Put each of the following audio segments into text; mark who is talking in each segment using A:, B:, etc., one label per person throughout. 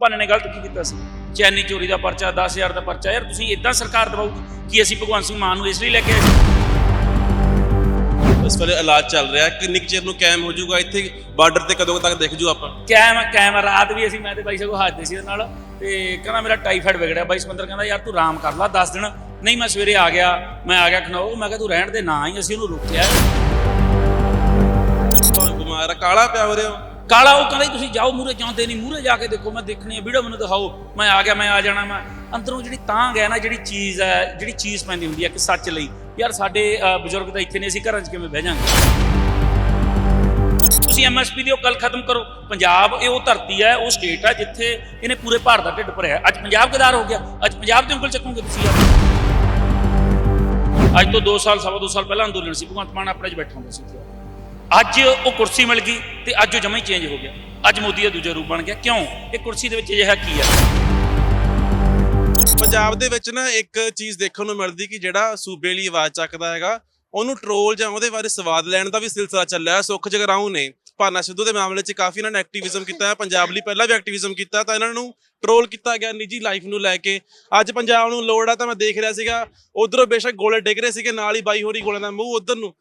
A: ਭਾਨੇ ਨੇ ਗਲਤ ਕੀ ਕੀਤਾ ਸੀ? ਚੈਨੀ ਚੋਰੀ ਦਾ ਪਰਚਾ 10000 ਦਾ ਪਰਚਾ। ਯਾਰ ਤੁਸੀਂ ਇਦਾਂ ਸਰਕਾਰ ਦਵਾਉਗੀ ਕਿ ਅਸੀਂ ਭਗਵੰਤ ਸਿੰਘ ਮਾਨ ਨੂੰ ਇਸ ਲਈ ਲੈ ਕੇ ਆਏ
B: ਇਸ ਵੇਲੇ ਇਲਾਜ ਚੱਲ ਰਿਹਾ ਕਿੰਨੀ ਚਿਰ ਨੂੰ ਕਾਇਮ ਹੋ ਜਾਊਗਾ? ਇੱਥੇ ਬਾਰਡਰ ਤੇ ਕਦੋਂ ਤੱਕ ਦਿਖ ਜੂ ਆਪਾਂ
A: ਕੈਮ ਕੈਮ ਰਾਤ ਵੀ ਅਸੀਂ ਮੈਂ ਤੇ ਬਾਈ ਸਗੋਂ ਹੱਸਦੇ ਸੀ ਨਾਲ ਤੇ ਕਹਿੰਦਾ ਮੇਰਾ ਟਾਈਫਾਇਡ ਵਿਗੜਿਆ। ਬਾਈ ਸਮੰਦਰ ਕਹਿੰਦਾ ਯਾਰ ਤੂੰ ਆਰਾਮ ਕਰ ਲਾ 10 ਦਿਨ। ਨਹੀਂ ਮੈਂ ਸਵੇਰੇ ਆ ਗਿਆ। ਮੈਂ ਆ ਗਿਆ ਖਨੌ ਮੈਂ ਕਿਹਾ ਤੂੰ ਰਹਿਣ ਦੇ ਨਾ ਹੀ ਅਸੀਂ ਉਹਨੂੰ ਰੋਕਿਆ।
B: ਬਿਮਾਰ ਕਾਲਾ ਪਿਆ ਹੋ ਰਿਹਾ।
A: ਕਾਲਾ ਉਹ ਕਹਿੰਦਾ ਤੁਸੀਂ ਜਾਓ ਮੂਰੇ ਜਾਂਦੇ ਨਹੀਂ ਮੂਰੇ ਜਾ ਕੇ ਦੇਖੋ, ਮੈਂ ਦੇਖਣੀ ਹੈ ਵੀਡੀਓ ਮੈਨੂੰ ਦਿਖਾਓ। ਮੈਂ ਆ ਗਿਆ, ਮੈਂ ਆ ਜਾਣਾ, ਮੈਂ ਅੰਦਰੋਂ ਜਿਹੜੀ ਤਾਂਗ ਹੈ ਨਾ, ਜਿਹੜੀ ਚੀਜ਼ ਹੈ, ਜਿਹੜੀ ਚੀਜ਼ ਪੈਂਦੀ ਹੁੰਦੀ ਹੈ ਕਿ ਸੱਚ ਲਈ। ਯਾਰ ਸਾਡੇ ਬਜ਼ੁਰਗ ਤਾਂ ਇੱਥੇ ਨੇ, ਅਸੀਂ ਘਰਾਂ 'ਚ ਕਿਵੇਂ ਬਹਿ ਜਾਾਂਗੇ? ਤੁਸੀਂ ਐਮਐਸਪੀ ਦੀ ਉਹ ਗੱਲ ਖਤਮ ਕਰੋ। ਪੰਜਾਬ, ਇਹ ਉਹ ਧਰਤੀ ਹੈ, ਉਹ ਸਟੇਟ ਹੈ, ਜਿੱਥੇ ਇਹਨੇ ਪੂਰੇ ਭਾਰਤ ਦਾ ਢਿੱਡ ਭਰਿਆ ਅੱਜ ਪੰਜਾਬ ਗਦਾਰ ਹੋ ਗਿਆ? ਅੱਜ ਪੰਜਾਬ ਦੇ ਉਂਗਲ ਚੱਕੋਗੇ ਤੁਸੀਂ ਯਾਰ? ਅੱਜ ਤੋਂ 2 ਸਾਲ, ਸਵਾ 2 ਸਾਲ ਪਹਿਲਾਂ ਅੰਦੋਲਨ ਸੀ, ਭਗਵੰਤ ਮਾਨ ਆਪਣੇ 'ਚ ਬੈਠਾ ਹੁੰਦਾ ਸੀ। ਅੱਜ ਉਹ ਕੁਰਸੀ ਮਿਲ ਗਈ ਤੇ ਅੱਜ ਉਹ ਜਮਾ ਹੀ ਚੇਂਜ ਹੋ ਗਿਆ। ਅੱਜ ਮੋਦੀ ਦਾ ਦੂਜਾ ਰੂਪ ਬਣ ਗਿਆ। ਕਿਉਂ? ਇਹ ਕੁਰਸੀ ਦੇ ਵਿੱਚ ਅਜਿਹਾ ਕੀ ਹੈ
B: ਪੰਜਾਬ ਦੇ ਵਿੱਚ ਨਾ ਇੱਕ ਚੀਜ਼ ਦੇਖਣ ਨੂੰ ਮਿਲਦੀ ਕਿ ਜਿਹੜਾ ਸੂਬੇ ਲਈ ਆਵਾਜ਼ ਚੱਕਦਾ ਹੈਗਾ, ਉਹਨੂੰ ਟਰੋਲ ਜਾਂ ਉਹਦੇ ਬਾਰੇ ਸਵਾਦ ਲੈਣ ਦਾ ਵੀ ਸਿਲਸਿਲਾ ਚੱਲਿਆ ਹੈ। ਸੁੱਖ ਜਗਰਾਉਂ ਨੇ ਭਾਨਾ ਸਿੱਧੂ ਦੇ ਮਾਮਲੇ 'ਚ ਕਾਫੀ ਇਹਨਾਂ ਨੇ ਐਕਟਿਵਿਜ਼ਮ ਕੀਤਾ ਹੈ। ਪੰਜਾਬ ਲਈ ਪਹਿਲਾਂ ਵੀ ਐਕਟਿਵਿਜ਼ਮ ਕੀਤਾ, ਤਾਂ ਇਹਨਾਂ ਨੂੰ ਟਰੋਲ ਕੀਤਾ ਗਿਆ ਨਿੱਜੀ ਲਾਈਫ ਨੂੰ ਲੈ ਕੇ। ਅੱਜ ਪੰਜਾਬ ਨੂੰ ਲੋੜ ਆ ਤਾਂ ਮੈਂ ਦੇਖ ਰਿਹਾ ਸੀਗਾ, ਉਧਰੋਂ ਬੇਸ਼ੱਕ ਗੋਲੇ ਡਿੱਗ ਰਹੇ ਸੀਗੇ, ਨਾਲ ਹੀ ਬਾਈ ਹੋਰੀ ਗੋਲਿਆਂ ਦਾ ਮੂੰਹ ਉਧਰ ਨੂੰ।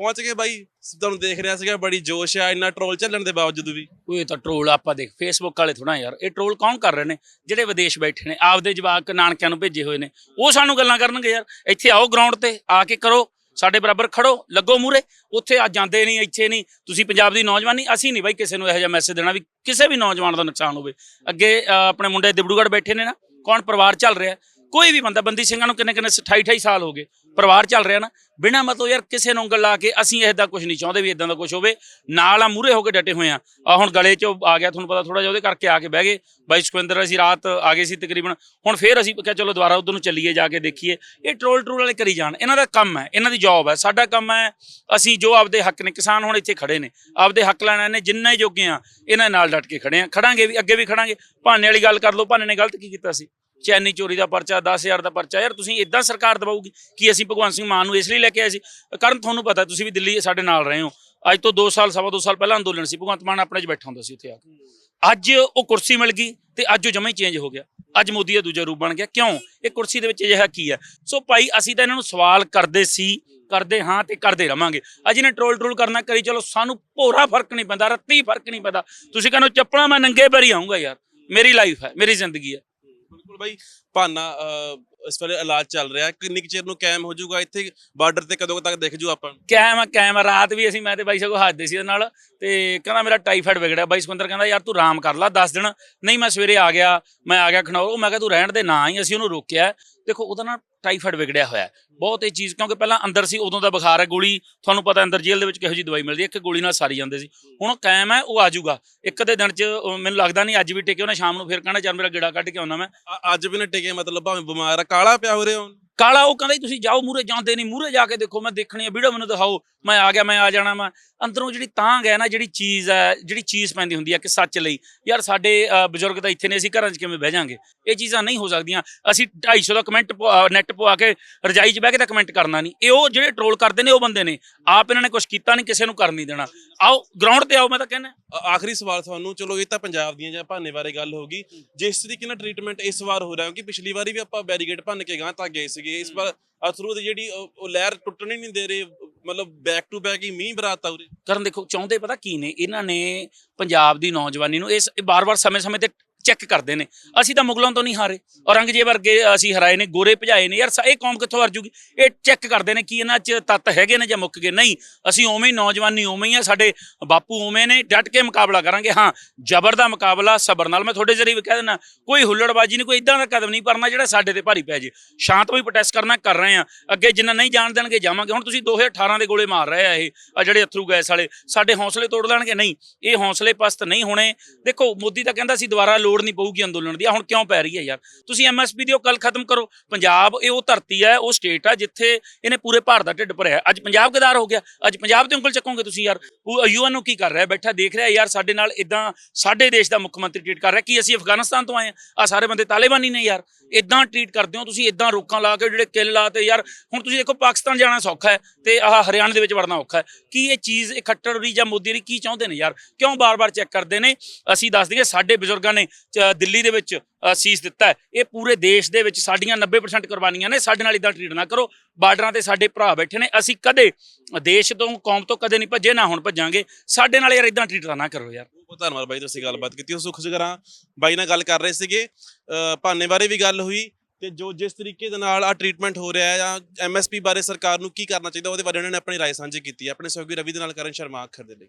B: ਪਹੁੰਚ ਗਏ ਬਾਈ। ਤੁਹਾਨੂੰ ਦੇਖ ਰਿਹਾ ਸੀਗਾ, ਬੜੀ ਜੋਸ਼ ਆ, ਇੰਨਾ ਟਰੋਲ ਚੱਲਣ ਦੇ ਬਾਵਜੂਦ ਵੀ।
A: ਉਹ ਤਾਂ ਟ੍ਰੋਲ ਆਪਾਂ ਦੇਖ ਫੇਸਬੁੱਕ ਵਾਲੇ ਥੋੜਾ ਯਾਰ। ਇਹ ਟ੍ਰੋਲ ਕੌਣ ਕਰ ਰਹੇ ਨੇ? ਜਿਹੜੇ ਵਿਦੇਸ਼ ਬੈਠੇ ਨੇ, ਆਪਦੇ ਜਵਾਕ ਨਾਨਕਿਆਂ ਨੂੰ ਭੇਜੇ ਹੋਏ ਨੇ। ਉਹ ਸਾਨੂੰ ਗੱਲਾਂ ਕਰਨਗੇ ਯਾਰ। ਇੱਥੇ ਆਓ ਗਰਾਊਂਡ ਤੇ, ਆ ਕੇ ਕਰੋ। ਸਾਡੇ ਬਰਾਬਰ ਖੜੋ, ਲੱਗੋ ਮੂਰੇ ਉੱਥੇ ਆ ਜਾਂਦੇ ਨਹੀਂ, ਇੱਥੇ ਨਹੀਂ। ਤੁਸੀਂ ਪੰਜਾਬ ਦੀ ਨੌਜਵਾਨੀ, ਅਸੀਂ ਨਹੀਂ ਬਾਈ ਕਿਸੇ ਨੂੰ ਇਹੋ ਜਿਹਾ ਮੈਸੇਜ ਦੇਣਾ ਵੀ ਕਿਸੇ ਵੀ ਨੌਜਵਾਨ ਦਾ ਨੁਕਸਾਨ ਹੋਵੇ। ਅੱਗੇ ਆਪਣੇ ਮੁੰਡੇ ਦਿਬੜੂਗੜ ਬੈਠੇ ਨੇ ਨਾ, ਕੌਣ ਪਰਿਵਾਰ ਚੱਲ ਰਿਹਾ? ਕੋਈ ਵੀ ਬੰਦਾ, ਬੰਦੀ ਸਿੰਘਾਂ ਨੂੰ ਕਿੰਨੇ ਕਿੰਨੇ 28 28 ਸਾਲ ਹੋ ਗਏ। ਪਰਿਵਾਰ ਚੱਲ ਰਿਹਾ ਨਾ, ਬਿਨਾਂ ਮਤਲਬ ਯਾਰ ਕਿਸੇ ਨੂੰ ਉਂਗਲ ਲਾ ਕੇ ਅਸੀਂ ਇਹਦਾ ਕੁਝ ਨਹੀਂ ਚਾਹੁੰਦੇ ਵੀ ਇਦਾਂ ਦਾ ਕੁਝ ਹੋਵੇ। ਨਾਲ ਆ ਮੂਰੇ ਹੋ ਕੇ ਡਟੇ ਹੋਏ ਆ। ਆ ਹੁਣ ਗਲੇ 'ਚ ਆ ਗਿਆ, ਤੁਹਾਨੂੰ ਪਤਾ ਥੋੜਾ ਜਿਹਾ ਉਹਦੇ ਕਰਕੇ ਆ ਕੇ ਬਹਿ ਗਏ। ਬਾਈ ਸੁਖਵਿੰਦਰ, ਅਸੀਂ ਰਾਤ ਆ ਗਏ ਸੀ ਤਕਰੀਬਨ। ਹੁਣ ਫੇਰ ਅਸੀਂ ਕਿਹਾ ਚਲੋ ਦੁਬਾਰਾ ਉਧਰ ਨੂੰ ਚੱਲੀਏ, ਜਾ ਕੇ ਦੇਖੀਏ। ਇਹ ਟਰੋਲ ਟਰੋਲ ਵਾਲੇ ਕਰੀ ਜਾਣ। ਇਹਨਾਂ ਦਾ ਕੰਮ ਹੈ, ਇਹਨਾਂ ਦੀ ਜੌਬ ਹੈ। ਸਾਡਾ ਕੰਮ ਹੈ, ਅਸੀਂ ਜੋ ਆਪਦੇ ਹੱਕ ਨੇ, ਕਿਸਾਨ ਹੁਣ ਇੱਥੇ ਖੜੇ ਨੇ। ਆਪਦੇ ਹੱਕ ਲੈਣਾ ਨੇ, ਜਿੰਨਾ ਹੀ ਜੋਗੇ ਆ, ਇਹਨਾਂ ਨਾਲ ਡਟ ਕੇ ਖੜੇ ਆ। ਖੜਾਂਗੇ ਵੀ, ਅੱਗੇ ਵੀ ਖੜਾਂਗੇ। ਭਾਨੇ ਵਾਲੀ ਗੱਲ ਕਰ ਲਓ, ਭਾਨੇ ਨੇ ਗਲਤ ਕੀ ਕੀਤਾ ਸੀ? ਚੈਨੀ ਚੋਰੀ ਦਾ ਪਰਚਾ 10000 ਦਾ ਪਰਚਾ, ਯਾਰ ਤੁਸੀਂ ਇਦਾਂ ਸਰਕਾਰ ਦਵਾਉਗੀ ਕਿ ਅਸੀਂ ਭਗਵੰਤ ਸਿੰਘ ਮਾਨ ਨੂੰ ਇਸ ਲਈ ਲੈ ਕੇ ਆਏ ਸੀ। ਕਾਰਨ ਤੁਹਾਨੂੰ ਪਤਾ, ਤੁਸੀਂ ਵੀ ਦਿੱਲੀ ਸਾਡੇ ਨਾਲ ਰਹੇ ਹੋ। ਅੱਜ ਤੋਂ 2 ਸਾਲ, ਸਵਾ 2 ਸਾਲ ਪਹਿਲਾਂ ਅੰਦੋਲਨ ਸੀ, ਭਗਵੰਤ ਮਾਨ ਆਪਣੇ 'ਚ ਬੈਠਾ ਹੁੰਦਾ ਸੀ ਉੱਥੇ ਆ ਕੇ। ਅੱਜ ਉਹ ਕੁਰਸੀ ਮਿਲ ਗਈ ਤੇ ਅੱਜ ਉਹ ਜਮਾ ਹੀ ਚੇਂਜ ਹੋ ਗਿਆ। ਅੱਜ ਮੋਦੀ ਦਾ ਦੂਜਾ ਰੂਪ ਬਣ ਗਿਆ। ਕਿਉਂ? ਇਹ ਕੁਰਸੀ ਦੇ ਵਿੱਚ ਅਜਿਹਾ ਕੀ ਹੈ? ਸੋ ਭਾਈ, ਅਸੀਂ ਤਾਂ ਇਹਨਾਂ ਨੂੰ ਸਵਾਲ ਕਰਦੇ ਸੀ, ਕਰਦੇ ਹਾਂ ਤੇ ਕਰਦੇ ਰਵਾਂਗੇ। ਅੱਜ ਇਹਨੇ ਟਰੋਲ ਟਰੋਲ ਕਰਨਾ ਕਰੀ, ਚਲੋ ਸਾਨੂੰ ਭੋਰਾ ਫ਼ਰਕ ਨਹੀਂ ਪੈਂਦਾ, ਰੱਤੀ ਫ਼ਰਕ ਨਹੀਂ ਪੈਂਦਾ। ਤੁਸੀਂ ਕਹਿੰਦੇ ਹੋ, ਚੱਪਲਾਂ ਮੈਂ ਨੰਗੇ ਪੈਰੀ ਆਉਂਗਾ ਯਾਰ। ਮੇਰੀ ਲਾਈਫ ਹੈ, ਮੇਰੀ ਜ਼ਿੰਦਗੀ ਹੈ।
B: ਬਿਲਕੁਲ ਬਾਈ ਭਾਨਾ ਇਸ ਵੇਲੇ ਇਲਾਜ ਚੱਲ ਰਿਹਾ ਕਿੰਨੀ ਕੁ ਚਿਰ ਨੂੰ ਕਾਇਮ ਹੋ ਜਾਊਗਾ? ਇੱਥੇ ਬਾਰਡਰ ਤੇ ਕਦੋਂ ਤੱਕ ਦਿਖ ਜੂ ਆਪਾਂ?
A: ਕੈਮ ਕੈਮ ਰਾਤ ਵੀ ਅਸੀਂ ਮੈਂ ਤੇ ਬਾਈ ਸਗੋਂ ਹੱਸਦੇ ਸੀ ਇਹਦੇ ਨਾਲ ਤੇ ਕਹਿੰਦਾ ਮੇਰਾ ਟਾਈਫਾਇਡ ਵਿਗੜਿਆ। ਬਾਈ ਸੁਖਵਿੰਦਰ ਕਹਿੰਦਾ ਯਾਰ ਤੂੰ ਆਰਾਮ ਕਰ ਲਾ 10 ਦਿਨ। ਨਹੀਂ ਮੈਂ ਸਵੇਰੇ ਆ ਗਿਆ ਮੈਂ ਆ ਗਿਆ ਖਨੌ ਮੈਂ ਕਿਹਾ ਤੂੰ ਰਹਿਣ ਦੇ ਨਾ ਹੀ ਅਸੀਂ ਉਹਨੂੰ ਰੋਕਿਆ ਦੇਖੋ ਉਹਦਾ ਨਾ ਟਾਈਫਾਇਡ ਵਿਗੜਿਆ ਹੋਇਆ। ਬਹੁਤ ਇਹ ਚੀਜ਼ ਕਿਉਂਕਿ ਪਹਿਲਾਂ ਅੰਦਰ ਸੀ ਉਦੋਂ ਦਾ ਬੁਖਾਰ ਹੈ ਗੋਲੀ। ਤੁਹਾਨੂੰ ਪਤਾ ਅੰਦਰ ਜੇਲ੍ਹ ਦੇ ਵਿੱਚ ਕਿਹੋ ਜੀ ਦਵਾਈ ਮਿਲਦੀ ਹੈ। ਇੱਕ ਗੋਲੀ ਨਾਲ ਸਾਰੀ ਜਾਂਦੇ ਸੀ। ਹੁਣ ਕਾਇਮ ਹੈ ਉਹ ਆ ਜਾਊਗਾ। ਇੱਕ ਦੇ ਦਿਨ ਚ ਮੈਨੂੰ ਲੱਗਦਾ ਨਹੀਂ ਅੱਜ ਵੀ ਟਿਕੇ ਉਹਨੇ ਸ਼ਾਮ ਨੂੰ ਫਿਰ ਕਹਿਣਾ ਚੱਲ ਮੇਰਾ ਗੇੜਾ ਕੱਢ ਕੇ ਆਉਣਾ ਮੈਂ।
B: ਅੱਜ ਵੀ ਨਾ ਟਿਕੇ ਮਤਲਬ ਭਾਵੇਂ ਬਿਮਾਰ ਆ ਕਾਲਾ ਪਿਆ ਹੋ ਰਿਹਾ ਹੁਣ
A: ਕਾਲਾ ਉਹ ਕਹਿੰਦਾ ਤੁਸੀਂ ਜਾਓ ਮੂਰੇ ਜਾਂਦੇ ਨਹੀਂ ਮੂਰੇ ਜਾ ਕੇ ਦੇਖੋ, ਮੈਂ ਦੇਖਣੀ ਆ, ਵੀਡੀਓ ਮੈਨੂੰ ਦਿਖਾਓ, ਮੈਂ ਆ ਗਿਆ, ਮੈਂ ਆ ਜਾਣਾ, ਮੈਂ ਅੰਦਰੋਂ ਜਿਹੜੀ ਤਾਂਗ ਹੈ ਨਾ, ਜਿਹੜੀ ਚੀਜ਼ ਹੈ, ਜਿਹੜੀ ਚੀਜ਼ ਪੈਂਦੀ ਹੁੰਦੀ ਹੈ ਕਿ ਸੱਚ ਲਈ। ਯਾਰ ਸਾਡੇ ਬਜ਼ੁਰਗ ਤਾਂ ਇੱਥੇ ਨੇ, ਅਸੀਂ ਘਰਾਂ 'ਚ ਕਿਵੇਂ ਬਹਿ ਜਾਾਂਗੇ? ਇਹ ਚੀਜ਼ਾਂ ਨਹੀਂ ਹੋ ਸਕਦੀਆਂ। ਅਸੀਂ 250 ਦਾ ਕਮੈਂਟ ਨੈਟ ਪਵਾ ਕੇ ਰਜਾਈ 'ਚ ਬਹਿ ਕੇ ਤਾਂ ਕਮੈਂਟ ਕਰਨਾ ਨਹੀਂ। ਇਹ ਉਹ ਜਿਹੜੇ ਟਰੋਲ ਕਰਦੇ ਨੇ, ਉਹ ਬੰਦੇ ਨੇ। ਆਪ ਇਹਨਾਂ ਨੇ ਕੁਝ ਕੀਤਾ ਨਹੀਂ, ਕਿਸੇ ਨੂੰ ਕਰਨ ਨਹੀਂ ਦੇਣਾ। ਆਓ ਗਰਾਊਂਡ ਤੇ ਆਓ, ਮੈਂ ਤਾਂ ਕਹਿੰਦਾ।
B: ਆਖਰੀ ਸਵਾਲ ਤੁਹਾਨੂੰ, ਚਲੋ ਇਹ ਤਾਂ ਪੰਜਾਬ ਦੀਆਂ ਜਾਂ ਭਾਨੇ ਬਾਰੇ ਗੱਲ ਹੋ ਗਈ। ਜਿਸ ਤਰੀਕੇ ਨਾਲ ਟ੍ਰੀਟਮੈਂਟ ਇਸ ਵਾਰ ਹੋ ਰਿਹਾ, ਕਿਉਂਕਿ ਪਿਛਲੀ ਵਾਰੀ ਵੀ ਆਪਾਂ ਬੈਰੀਗੇਡ ਭੰਨ ਕੇ ਗਾਂ ਤਾਂ ਗਏ ਸੀਗੇ। ਇਸ ਵਾਰ ਅਥਰੂ ਦੀ ਜਿਹੜੀ ਉਹ ਉਹ ਲਹਿਰ ਟੁੱਟਣ ਨਹੀਂ ਦੇ ਰਹੇ ਮਤਲਬ ਬੈਕ ਟੂ ਬੈਕ ਹੀ ਮੀਂਹ ਬਰਾਤ ਆ ਉਰੇ।
A: ਕਰਨ ਦੇਖੋ ਚਾਹੁੰਦੇ ਪਤਾ ਕੀ ਨੇ? ਇਹਨਾਂ ਨੇ ਪੰਜਾਬ ਦੀ ਨੌਜਵਾਨੀ ਨੂੰ ਇਸ ਬਾਰ-ਬਾਰ ਸਮੇਂ-ਸਮੇਂ ਤੇ ਚੈੱਕ ਕਰਦੇ ਨੇ। ਅਸੀਂ ਤਾਂ ਮੁਗਲਾਂ ਤੋਂ ਨਹੀਂ ਹਾਰੇ। ਔਰੰਗਜ਼ੇਬ ਵਰਗੇ ਅਸੀਂ ਹਰਾਏ ਨੇ, ਗੋਰੇ ਭਜਾਏ ਨੇ। ਯਾਰ ਇਹ ਕੌਮ ਕਿੱਥੋਂ ਹਰ ਜੂਗੀ? ਇਹ ਚੈੱਕ ਕਰਦੇ ਨੇ ਕਿ ਇਹਨਾਂ 'ਚ ਤੱਤ ਹੈਗੇ ਨੇ ਜਾਂ ਮੁੱਕ ਗਏ। ਨਹੀਂ, ਅਸੀਂ ਉਵੇਂ ਹੀ ਨੌਜਵਾਨੀ ਉਵੇਂ ਹੀ ਆ, ਸਾਡੇ ਬਾਪੂ ਉਵੇਂ ਨੇ, ਡਟ ਕੇ ਮੁਕਾਬਲਾ ਕਰਾਂਗੇ। ਹਾਂ, ਜ਼ਬਰ ਦਾ ਮੁਕਾਬਲਾ, ਸਬਰ ਨਾਲ। ਮੈਂ ਤੁਹਾਡੇ ਜ਼ਰੀਏ ਵੀ ਕਹਿ ਦਿੰਦਾ, ਕੋਈ ਹੁੱਲੜਬਾਜੀ ਨਹੀਂ, ਕੋਈ ਇਦਾਂ ਦਾ ਕਦਮ ਨਹੀਂ ਪਰਨਾ ਜਿਹੜਾ ਸਾਡੇ ਤੇ ਭਾਰੀ ਪੈ ਜੇ। ਸ਼ਾਂਤਮਈ ਪ੍ਰੋਟੈਸਟ ਕਰਨਾ ਕਰ ਰਹੇ ਆ ਅੱਗੇ ਜਿੰਨਾ ਨਹੀਂ ਜਾਣ ਦੇਣਗੇ, ਜਾਵਾਂਗੇ। ਹੁਣ ਤੁਸੀਂ 2018 ਦੇ ਗੋਲੇ ਮਾਰ ਰਹੇ ਆ ਇਹ, ਆ ਜਿਹੜੇ ਅਥਰੂ ਗੈਸ ਵਾਲੇ। ਸਾਡੇ ਹੌਸਲੇ ਤੋੜ ਲੈਣਗੇ। ਨਹੀਂ, ਇਹ ਹੌਸਲੇ ਪਸਤ ਨਹੀਂ ਹੋਣੇ। ਦੇਖੋ, ਮੋਦੀ ਤਾਂ ਕਹਿੰਦਾ ਸੀ ਦੁਬਾਰਾ ਲੋੜ ਨਹੀਂ ਪਊਗੀ ਅੰਦੋਲਨ ਦੀ। ਆਹ ਹੁਣ ਕਿਉਂ ਪੈ ਰਹੀ ਹੈ ਯਾਰ? ਤੁਸੀਂ ਐਮਐਸਪੀ ਦੀ ਉਹ ਗੱਲ ਖਤਮ ਕਰੋ। ਪੰਜਾਬ, ਇਹ ਉਹ ਧਰਤੀ ਹੈ, ਉਹ ਸਟੇਟ ਹੈ ਜਿੱਥੇ ਇਹਨੇ ਪੂਰੇ ਭਾਰਤ ਦਾ ਢਿੱਡ ਭਰਿਆ। ਅੱਜ ਪੰਜਾਬ ਗਦਾਰ ਹੋ ਗਿਆ? ਅੱਜ ਪੰਜਾਬ ਦੇ ਉਂਗਲ ਚੱਕੋਗੇ ਤੁਸੀਂ ਯਾਰ? ਯੂਐਨ ਨੂੰ ਕੀ ਕਰ ਰਿਹਾ? ਬੈਠਾ ਦੇਖ ਰਿਹਾ ਯਾਰ, ਸਾਡੇ ਨਾਲ ਇਦਾਂ ਸਾਡੇ ਦੇਸ਼ ਦਾ ਮੁੱਖ ਮੰਤਰੀ ਟ੍ਰੀਟ ਕਰ ਰਿਹਾ। ਕੀ ਅਸੀਂ ਅਫਗਾਨਿਸਤਾਨ ਤੋਂ ਆਏ ਆ ਆ ਸਾਰੇ ਬੰਦੇ ਤਾਲਿਬਾਨੀ ਨੇ ਯਾਰ। ਇਦਾਂ ਟ੍ਰੀਟ ਕਰਦੇ ਹੋ ਤੁਸੀਂ ਇਦਾਂ ਰੋਕਾਂ ਲਾ ਕੇ ਜਿਹੜੇ ਕਿੱਲ ਲਾ ਤੇ ਯਾਰ, ਹੁਣ ਤੁਸੀਂ ਦੇਖੋ ਪਾਕਿਸਤਾਨ ਜਾਣਾ ਸੌਖਾ ਹੈ ਤੇ ਆਹ ਹਰਿਆਣਾ ਦੇ ਵਿੱਚ ਵੜਨਾ ਔਖਾ ਹੈ। ਕੀ ਇਹ ਚੀਜ਼ ਇਹ ਖੱਟੜਰੀ ਜਾਂ ਮੋਦੀ ਦੀ ਕੀ ਚਾਹੁੰਦੇ ਨੇ ਯਾਰ? ਕਿਉਂ ਬਾਰ-ਬਾਰ ਚੈੱਕ ਕਰਦੇ ਨੇ? ਅਸੀਂ ਦੱਸ ਦਈਏ, ਸਾਡੇ ਬਜ਼ੁਰਗਾਂ ਨੇ ਦਿੱਲੀ ਦੇ ਵਿੱਚ ਅ, ਸੀਸ ਦਿੱਤਾ ਹੈ ਇਹ ਪੂਰੇ ਦੇਸ਼ ਦੇ ਵਿੱਚ ਸਾਡੀਆਂ 90% ਕੁਰਬਾਨੀਆਂ ਨੇ ਸਾਡੇ ਨਾਲ ਇਦਾਂ ਟਰੀਟ ਨਾ ਕਰੋ ਬਾਰਡਰਾਂ ਤੇ ਸਾਡੇ ਭਰਾ ਬੈਠੇ ਨੇ ਅਸੀਂ ਕਦੇ ਦੇਸ਼ ਤੋਂ ਕੌਮ ਤੋਂ ਕਦੇ ਨਹੀਂ ਭੱਜੇ ਨਾ ਹੁਣ ਭੱਜਾਂਗੇ ਸਾਡੇ ਨਾਲ ਯਾਰ ਇਦਾਂ ਟਰੀਟ ਨਾ ਕਰੋ ਯਾਰ
B: ਬਹੁਤ ਧੰਨਵਾਦ ਬਾਈ ਤੁਸੀਂ ਗੱਲਬਾਤ ਕੀਤੀ ਉਹ ਸੁਖ ਜਗਰਾਂ ਬਾਈ ਨਾਲ ਗੱਲ ਕਰ ਰਹੇ ਸੀਗੇ ਅ, ਭਾਨੇ ਬਾਰੇ ਵੀ ਗੱਲ ਹੋਈ ਤੇ ਜੋ ਜਿਸ ਤਰੀਕੇ ਦੇ ਨਾਲ ਆ ਟ੍ਰੀਟਮੈਂਟ ਹੋ ਰਿਹਾ ਹੈ ਜਾਂ ਐਮਐਸਪੀ ਬਾਰੇ ਸਰਕਾਰ ਨੂੰ ਕੀ ਕਰਨਾ ਚਾਹੀਦਾ ਉਹਦੇ ਬਾਰੇ ਉਹਨਾਂ ਨੇ ਆਪਣੀ رائے ਸਾਂਝੀ ਕੀਤੀ ਹੈ ਆਪਣੇ ਸਹਿਯੋਗੀ ਰਵੀ ਦੇ ਨਾਲ ਕਰਨ ਸ਼ਰਮਾ ਅੱਖਰ ਦੇ ਲਈ